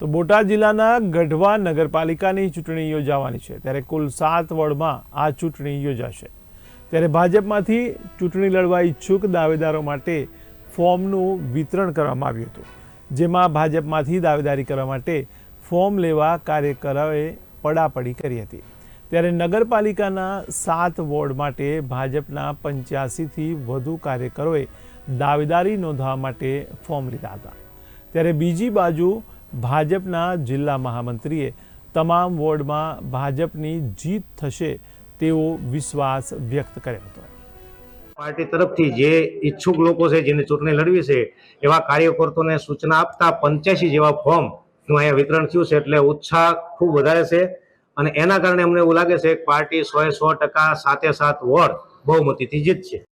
તો બોટાદ જિલ્લાના ગઢવા નગરપાલિકાની ચૂંટણી યોજાવાની છે. ત્યારે કુલ સાત વોર્ડમાં આ ચૂંટણી યોજાશે. ત્યારે ભાજપમાંથી ચૂંટણી લડવા ઈચ્છુક દાવેદારો માટે ફોર્મનું વિતરણ કરવામાં આવ્યું હતું. જેમાં ભાજપમાંથી દાવેદારી કરવા માટે ફોર્મ લેવા કાર્યકરોએ પડાપડી કરી હતી. ત્યારે નગરપાલિકાના સાત વોર્ડ માટે ભાજપના પંચ્યાસીથી વધુ કાર્યકરોએ દાવેદારી નોંધવા માટે ફોર્મ લીધા હતા. ત્યારે બીજી બાજુ ભાજપના જિલ્લા મહામંત્રીએ તમામ વોર્ડમાં ભાજપની જીત થશે તેવો વિશ્વાસ વ્યક્ત કર્યો હતો. પાર્ટી તરફથી જે ઈચ્છુક લોકો છે, જેને ચૂંટણી લડવી છે, એવા કાર્યકર્તાઓને સૂચના આપતા પંચ્યાસી જેવા ફોર્મનું અહીંયા વિતરણ થયું છે, એટલે ઉત્સાહ ખૂબ વધારે છે. અને એના કારણે અમને એવું લાગે છે કે પાર્ટી સો સો ટકા સાતે સાત વોર્ડ બહુમતીથી જીતશે.